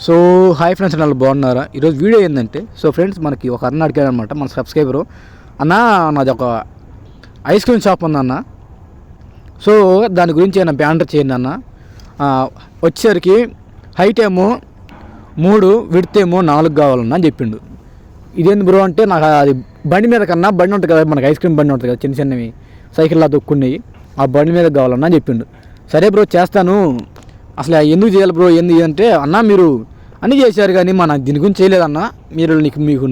So hi friends వాళ్ళు బాగున్నారా? ఈరోజు వీడియో ఏంటంటే సో ఫ్రెండ్స్ మనకి ఒక అన్న అడిగాడు అనమాట మన సబ్స్క్రైబరు. అన్న నాది ఒక ఐస్ క్రీమ్ షాప్ ఉందన్న సో దాని గురించి ఏమైనా బ్యానర్ చేయండి అన్న. వచ్చేసరికి హైట్ ఏమో మూడు విడితేమో ఏమో నాలుగు కావాలన్నా అని చెప్పిండు. ఇదేంది బ్రో అంటే నాకు అది బండి మీద కన్నా బండి ఉంటుంది కదా మనకి ఐస్ క్రీమ్ బండి ఉంటుంది కదా చిన్న చిన్నవి సైకిల్లా దొక్కున్నాయి ఆ బండి మీద కావాలన్నా అని చెప్పిండు. సరే బ్రో చేస్తాను. అసలు ఎందుకు చేయాలి బ్రో? ఏంది అంటే అన్న మీరు అన్నీ చేశారు కానీ మన దీని గురించి చేయలేదన్న మీరు నీకు మీకు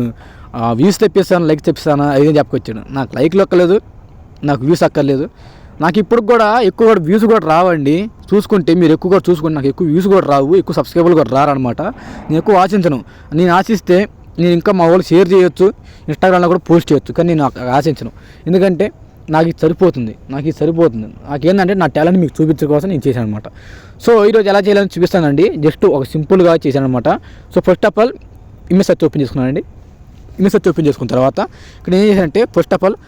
వ్యూస్ తెప్పిస్తాను లైక్ తెప్పిస్తాను అదే చెప్పుకొచ్చాడు. నాకు లైక్లు ఎక్కలేదు నాకు వ్యూస్ అక్కర్లేదు. నాకు ఇప్పుడు కూడా ఎక్కువ కూడా వ్యూస్ కూడా రావండి. చూసుకుంటే మీరు ఎక్కువ కూడా చూసుకుంటే నాకు ఎక్కువ వ్యూస్ కూడా రావు ఎక్కువ సబ్స్క్రైబర్లు కూడా రారనమాట నేను ఎక్కువ ఆశించను. నేను ఆశిస్తే నేను ఇంకా మా వాళ్ళు షేర్ చేయొచ్చు ఇన్స్టాగ్రామ్లో కూడా పోస్ట్ చేయొచ్చు కానీ నేను ఆశించను. ఎందుకంటే నాకు ఇది సరిపోతుంది నాకు ఇది సరిపోతుంది. నాకేంటంటే నా టాలెంట్ మీకు చూపించడం కోసం నేను చేశాను అనమాట సో ఈరోజు ఎలా చేయాలని చూపిస్తానండి. జస్ట్ ఒక సింపుల్గా చేశాను అనమాట so first of all image search open చేసుకున్నానండి. ఇమేజ్ సెర్చ్ ఓపెన్ చేసుకున్న తర్వాత ఇక్కడ ఏం చేశానంటే first of all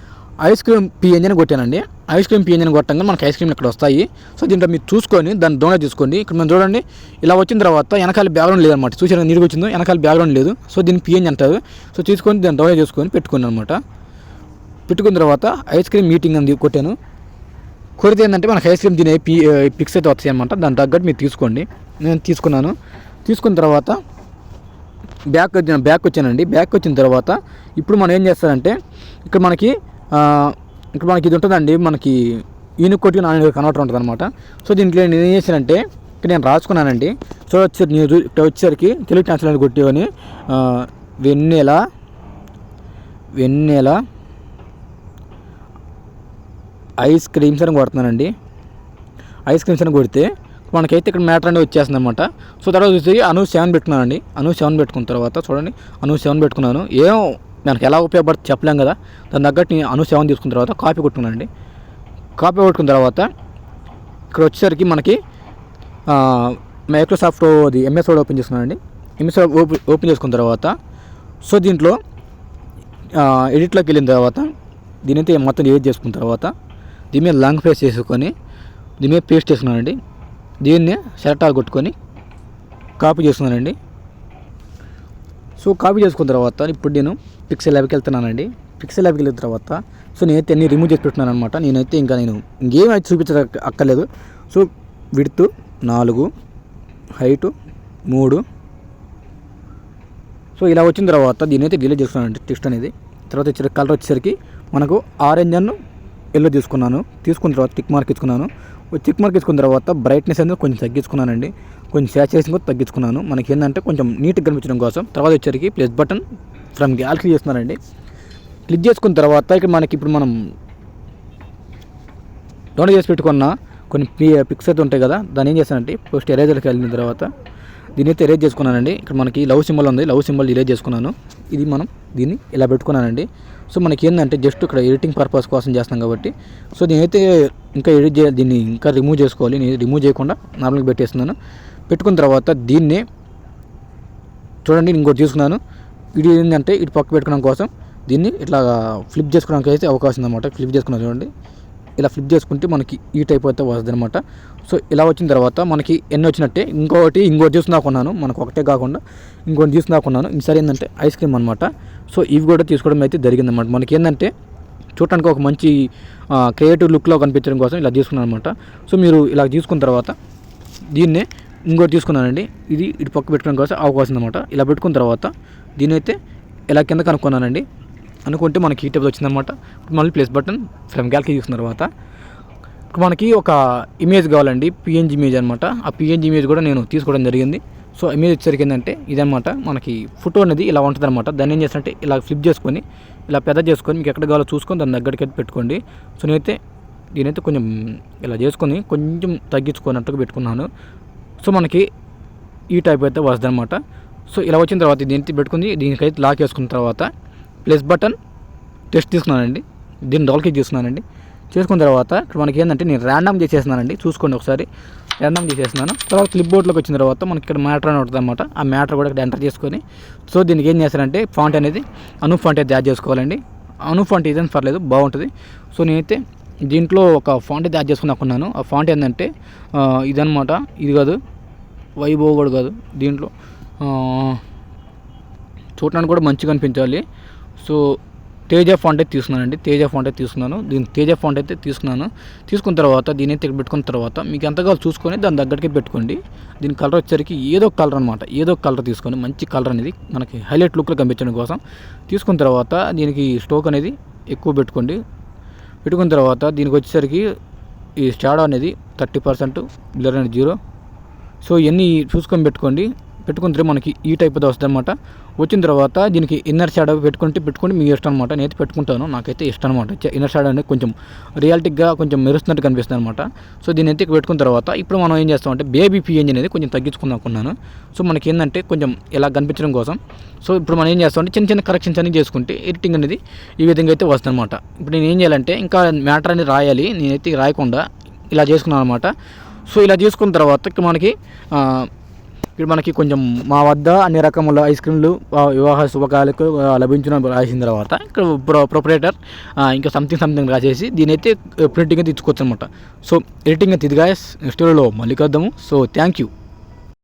ice cream PNG అని కొట్టానండి. ఐస్ క్రీమ్ పిఎన్జీ అని కొట్టంగా మనకి ఐస్ క్రీమ్ ఇక్కడ వస్తాయి? సో దీంట్లో మీరు చూసుకొని దాన్ని దోణ చూసుకోండి. ఇక్కడ మనం చూడండి ఇలా వచ్చిన తర్వాత వెనకాల బ్యాక్గ్రౌండ్ లేదనమాట చూసారు నీరు వచ్చిందో వెనకాల బ్యాక్గ్రౌండ్ లేదు. సో దీన్ని పిఎన్జీ అంటారు. సో తీసుకొని దాన్ని దోణ చేసుకొని పెట్టుకున్నాను అనమాట పెట్టుకున్న తర్వాత ఐస్ క్రీమ్ మీటింగ్ అని కొట్టాను. కొడితే ఏంటంటే మనకి ఐస్ క్రీమ్ తినే పి పిక్స్ అయితే వస్తాయి అనమాట దాని తగ్గట్టు మీరు తీసుకోండి. నేను తీసుకున్నాను. తీసుకున్న తర్వాత బ్యాక్ వచ్చిన బ్యాక్ వచ్చానండి. బ్యాక్ వచ్చిన తర్వాత ఇప్పుడు మనం ఏం చేస్తారంటే ఇక్కడ మనకి ఇక్కడ మనకి ఇది ఉంటుందండి. మనకి ఈయన కొట్టి నాన్న కన్వర్టర్ ఉంటుంది అనమాట సో దీంట్లో నేను ఏం చేశానంటే ఇక్కడ నేను రాసుకున్నానండి. సో వచ్చి నేను ఇక్కడ వచ్చేసరికి తెలుగు ట్రాన్స్లేట్ కొట్టేవని వెన్నెల వెన్నెల ఐస్ క్రీమ్స్ అని కొడుతున్నానండి. ఐస్ క్రీమ్స్ అని కొడితే మనకైతే ఇక్కడ మ్యాటర్ అనేది వచ్చేస్తుంది అనమాట సో తర్వాత వచ్చి అను సెవెన్ పెట్టుకున్నానండి. అను సెవెన్ పెట్టుకున్న తర్వాత చూడండి. అను సెవెన్ పెట్టుకున్నాను. ఏం మనకి ఎలా ఉపయోగపడుతుంది చెప్పలేం కదా. దాని తగ్గట్టు నేను అను సెవెన్ తీసుకున్న తర్వాత కాపీ కొట్టుకున్నానండి. కాపీ కొట్టుకున్న తర్వాత ఇక్కడ వచ్చేసరికి మనకి మైక్రోసాఫ్ట్ అది ఎంఎస్ వర్డ్ ఓపెన్ చేసుకున్నానండి. ఎంఎస్ వర్డ్ ఓపెన్ ఓపెన్ చేసుకున్న తర్వాత సో దీంట్లో ఎడిట్లోకి వెళ్ళిన తర్వాత దీని అయితే మొత్తం ఏది చేసుకున్న తర్వాత దీని మీద లాంగ్ ప్రెస్ చేసుకొని దీని మీద పేస్ట్ చేసుకున్నానండి. దీన్ని సెరటాలు కొట్టుకొని కాపీ చేసుకున్నానండి. సో కాపీ చేసుకున్న తర్వాత ఇప్పుడు నేను పిక్సెల్ ల్యాబ్కి వెళ్తున్నానండి. పిక్సెల్ ల్యాబ్కి వెళ్ళిన తర్వాత సో నేనైతే అన్ని రిమూవ్ చేసి పెట్టుకున్నాను అనమాట నేనైతే ఇంకా నేను ఇంకేం అయితే చూపించ అక్కర్లేదు. సో విడుతు నాలుగు హైటు మూడు. సో ఇలా వచ్చిన తర్వాత దీని అయితే డిలీట్ చేసుకున్నాను టెక్స్ట్ అనేది. తర్వాత వచ్చే కలర్ వచ్చేసరికి మనకు ఆరెంజ్ అన్ను ఎల్లో తీసుకున్నాను. తీసుకున్న తర్వాత టిక్ మార్క్ ఇచ్చుకున్నాను. టిక్ మార్క్ ఇచ్చుకున్న తర్వాత బ్రైట్నెస్ అనేది కొంచెం తగ్గించుకున్నానండి. కొంచెం శాచురేషన్ కూడా తగ్గించుకున్నాను. మనకి ఏంటంటే కొంచెం నీట్గా కనిపించడం కోసం. తర్వాత వచ్చేసరికి ప్లస్ బటన్ ఫ్రమ్ గ్యాలరీ చేస్తున్నానండి. క్లిక్ చేసుకున్న తర్వాత ఇక్కడ మనకి ఇప్పుడు మనం డౌన్లోడ్ చేసి పెట్టుకున్న కొన్ని పిక్స్ అయితే ఉంటాయి కదా. దాన్ని ఏం చేస్తానంటే ఫస్ట్ ఎరేజర్కి వెళ్ళిన తర్వాత దీన్ని అయితే ఎరేజ్ చేసుకున్నానండి. ఇక్కడ మనకి లవ్ సింబల్ ఉంది. లవ్ సింబల్ డిలేట్ చేసుకున్నాను. ఇది మనం దీన్ని ఇలా పెట్టుకున్నానండి. సో మనకి ఏంటంటే జస్ట్ ఇక్కడ ఎడిటింగ్ పర్పస్ కోసం చేస్తాం కాబట్టి. సో దీనైతే ఇంకా ఎడిట్ చేయాలి దీన్ని ఇంకా రిమూవ్ చేసుకోవాలి. నేను రిమూవ్ చేయకుండా నార్మల్గా పెట్టేస్తున్నాను. పెట్టుకున్న తర్వాత దీన్ని చూడండి నేను ఇంకోటి తీసుకున్నాను. ఇది ఏంటంటే ఇటు పక్క పెట్టుకోవడం కోసం దీన్ని ఇట్లా ఫ్లిప్ చేసుకోవడానికి అయితే అవకాశం అనమాట ఫ్లిప్ చేసుకున్నాను చూడండి. ఇలా ఫ్లిప్ చేసుకుంటే మనకి ఈ టైప్ అయితే వస్తుంది అనమాట సో ఇలా వచ్చిన తర్వాత మనకి ఎన్ని వచ్చినట్టే ఇంకొకటి ఇంకోటి తీసుకున్నాకున్నాను మనకు ఒకటే కాకుండా ఇంకోటి తీసుకున్నాకున్నాను ఈసారి ఏంటంటే ఐస్ క్రీమ్ అనమాట సో ఇవి కూడా తీసుకోవడం అయితే జరిగిందనమాట మనకి ఏంటంటే చూడటానికి ఒక మంచి క్రియేటివ్ లుక్లో కనిపించడం కోసం ఇలా తీసుకున్నాను అనమాట సో మీరు ఇలా తీసుకున్న తర్వాత దీన్నే ఇంకోటి తీసుకున్నానండి. ఇది ఇటు పక్క పెట్టుకోవడం కోసం అవకాశం అనమాట ఇలా పెట్టుకున్న తర్వాత దీనైతే ఇలా కింద కనుక్కున్నానండి. అనుకుంటే మనకి ఈ టైప్ వచ్చిందనమాట ఇప్పుడు మళ్ళీ ప్లస్ బటన్ ఫ్రమ్ గ్యాలరీ తీసుకున్న తర్వాత. ఇప్పుడు మనకి ఒక ఇమేజ్ కావాలండి పిఎన్జీ ఇమేజ్ అనమాట ఆ పిఎన్జీ ఇమేజ్ కూడా నేను తీసుకోవడం జరిగింది. సో ఇమేజ్ వచ్చేసరికి ఏంటంటే ఇదనమాట మనకి ఫోటో అనేది ఇలా ఉంటుంది అనమాట దాన్ని ఏం చేస్తానంటే ఇలా ఫ్లిప్ చేసుకొని ఇలా పెద్ద చేసుకొని మీకు ఎక్కడ కావాలో చూసుకొని దాని దగ్గరికి అయితే పెట్టుకోండి. సో నేనైతే దీనైతే కొంచెం ఇలా చేసుకొని కొంచెం తగ్గించుకున్నట్టుగా పెట్టుకున్నాను. సో మనకి ఈ టైప్ అయితే వస్తుంది అనమాట సో ఇలా వచ్చిన తర్వాత దీనికి పెట్టుకుని దీనికైతే లాక్ వేసుకున్న తర్వాత ప్లస్ బటన్ టెస్ట్ తీసుకున్నానండి. దీన్ని డబుల్ క్లిక్ చేసుకున్నానండి చేసుకున్న తర్వాత ఇక్కడ మనకి ఏంటంటే నేను ర్యాండమ్ చేసేస్తున్నానండి. చూసుకోండి ఒకసారి. ర్యాండమ్ చేసేస్తున్నాను. తర్వాత క్లిప్ బోర్డ్లోకి వచ్చిన తర్వాత మనకి ఇక్కడ మ్యాటర్ అని ఉంటుంది అనమాట ఆ మ్యాటర్ కూడా ఇక్కడ ఎంటర్ చేసుకొని. సో దీనికి ఏం చేస్తారంటే ఫాంట్ అనేది అను ఫాంట్ అయితే యాడ్ చేసుకోవాలండి. అను ఫాంట్ ఏదైనా పర్లేదు బాగుంటుంది. సో నేనైతే దీంట్లో ఒక ఫాంట్ అయితే యాడ్ చేసుకుని అనుకున్నాను ఆ ఫాంట్ ఏంటంటే ఇదనమాట ఇది కాదు. వైభవ్ కూడా కాదు దీంట్లో. చూడడానికి కూడా మంచిగా అనిపించాలి. సో తేజ ఫాంట్ అయితే తీసుకున్నానండి. తేజ ఫాంట్ అయితే తీసుకున్నాను. దీని తేజ ఫాంట్ అయితే తీసుకున్నాను. తీసుకున్న తర్వాత దీని అయితే పెట్టుకున్న తర్వాత మీకు ఎంతగా చూసుకొని దాని దగ్గరికి పెట్టుకోండి. దీని కలర్ వచ్చేసరికి ఏదో ఒక కలర్ అనమాట ఏదో ఒక కలర్ తీసుకొని మంచి కలర్ అనేది మనకి హైలైట్ లుక్లో కనిపించడం కోసం తీసుకున్న తర్వాత దీనికి స్టోక్ అనేది ఎక్కువ పెట్టుకోండి. పెట్టుకున్న తర్వాత దీనికి వచ్చేసరికి ఈ షాడో అనేది థర్టీ పర్సెంట్ బ్లర్ అనేది జీరో. సో ఇవన్నీ చూసుకొని పెట్టుకోండి. పెట్టుకుంటే మనకి ఈ టైప్ వస్తుంది అనమాట వచ్చిన తర్వాత దీనికి ఇన్నర్ షాడో పెట్టుకుంటే పెట్టుకుంటే మీ ఇష్టం అనమాట నేనైతే పెట్టుకుంటాను. నాకైతే ఇష్టం అనమాట ఇన్నర్ షాడో అనేది కొంచెం రియాలిటిక్గా కొంచెం మెరుస్తున్నట్టు కనిపిస్తుంది అనమాట సో దీని అయితే పెట్టుకున్న తర్వాత ఇప్పుడు మనం ఏం చేస్తామంటే బేబీ పిఎన్జీ అనేది కొంచెం తగ్గించుకుందాం అనుకున్నాను. సో మనకి ఏంటంటే కొంచెం ఇలా కనిపించడం కోసం. సో ఇప్పుడు మనం ఏం చేస్తామంటే చిన్న చిన్న కరెక్షన్స్ అన్ని చేసుకుంటే ఎడిటింగ్ అనేది ఈ విధంగా అయితే వస్తుంది అనమాట ఇప్పుడు నేను ఏం చేయాలంటే ఇంకా మ్యాటర్ అనేది రాయాలి. నేనైతే రాయకుండా ఇలా చేసుకున్నాను అనమాట సో ఇలా చేసుకున్న తర్వాత మనకి ఇక్కడ మనకి కొంచెం మా వద్ద అన్ని రకముల ఐస్ క్రీమ్లు వివాహ శుభకాలకు లభించిన రాసిన తర్వాత ఇక్కడ ప్రో ప్రొపరేటర్ ఇంకా సంథింగ్ సంథింగ్ రాసేసి దీని అయితే ప్రింటింగ్ అయితే ఇచ్చుకోవచ్చు అనమాట సో ఎడిటింగ్ అయితే ఇదిగా నెక్స్ట్ మళ్ళీ కలుద్దాము. So thank you